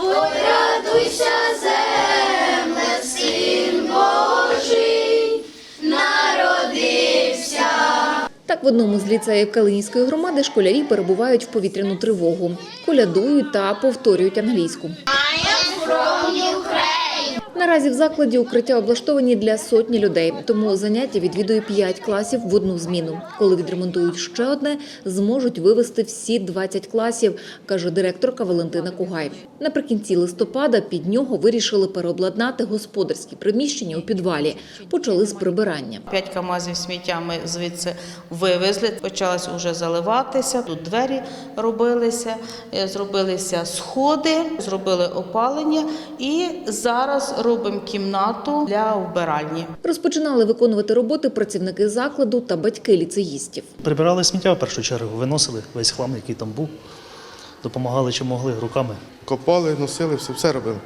Ой, радуйся, земле, син Божий, народився. Так, в одному з ліцеїв Калинівської громади школярі перебувають в повітряну тривогу, колядують та повторюють англійську. Наразі в закладі укриття облаштовані для сотні людей, тому заняття відвідує 5 класів в одну зміну. Коли відремонтують ще одне, зможуть вивести всі 20 класів, каже директорка Валентина Кугай. Наприкінці листопада під нього вирішили переобладнати господарські приміщення у підвалі. Почали з прибирання. П'ять камазів сміття ми звідси вивезли. Почалось вже заливатися. Тут двері робилися, е, зробилися сходи, зробили опалення і зараз робимо кімнату для вбиральні. Розпочинали виконувати роботи працівники закладу та батьки ліцеїстів. Прибирали сміття в першу чергу, виносили весь хлам, який там був. Допомагали чи могли руками. Копали, носили, все, все робили.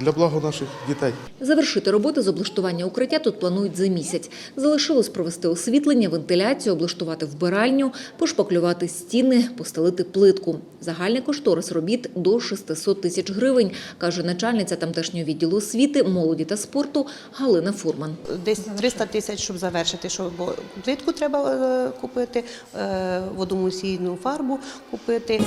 Для блага наших дітей. Завершити роботи з облаштування укриття тут планують за місяць. Залишилось провести освітлення, вентиляцію, облаштувати вбиральню, пошпаклювати стіни, постелити плитку. Загальний кошторис робіт до 600 тисяч гривень, каже начальниця тамтешнього відділу освіти, молоді та спорту Галина Фурман. Десь 300 тисяч, щоб завершити, що бо плитку треба е, купити, е, водомусійну фарбу купити.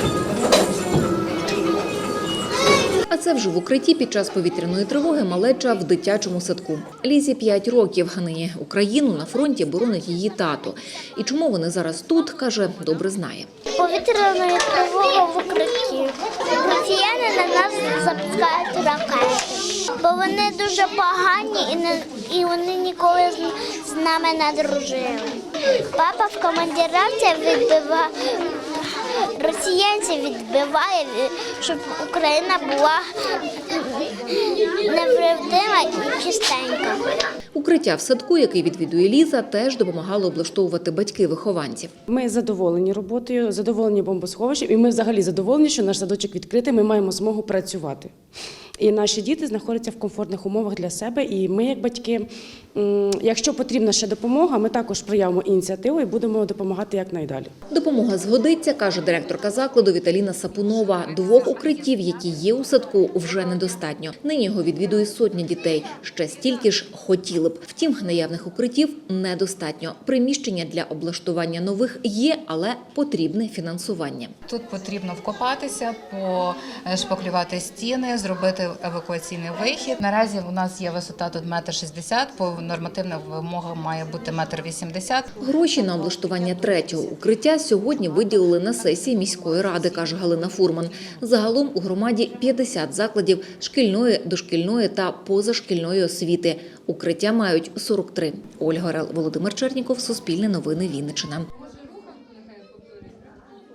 Це вже в укритті під час повітряної тривоги малеча в дитячому садку. Лізі 5 років. Нині Україну на фронті боронить її тато. І чому вони зараз тут, каже, добре знає. Повітряної тривоги в укритті. Росіяни на нас запускають ракети, бо вони дуже погані і не і вони ніколи з, нами не дружили. Папа в командировці відбиває росіянців відбиває, щоб Україна була невредима і чистенька. Укриття в садку, який відвідує Ліза, теж допомагало облаштовувати батьки вихованців. Ми задоволені роботою, задоволені бомбосховищем, і ми взагалі задоволені, що наш садочок відкритий. Ми маємо змогу працювати. І наші діти знаходяться в комфортних умовах для себе. І ми, як батьки, якщо потрібна ще допомога, ми також проявимо ініціативу і будемо допомагати якнайдалі. Допомога згодиться, каже директорка закладу Віталіна Сапунова. Двох укриттів, які є у садку, вже недостатньо. Нині його відвідує сотня дітей. Ще стільки ж хотіли б. Втім, наявних укриттів недостатньо. Приміщення для облаштування нових є, але потрібне фінансування. Тут потрібно вкопатися, пошпаклювати стіни, зробити евакуаційний вихід. Наразі у нас є висота тут метр шістдесят. По нормативним вимогам має бути метр вісімдесят. Гроші на облаштування третього укриття сьогодні виділили на сесії міської ради, каже Галина Фурман. Загалом у громаді 50 закладів шкільної, дошкільної та позашкільної освіти. Укриття мають 43. Ольга Орел, Володимир Черніков, Суспільне новини Вінниччина.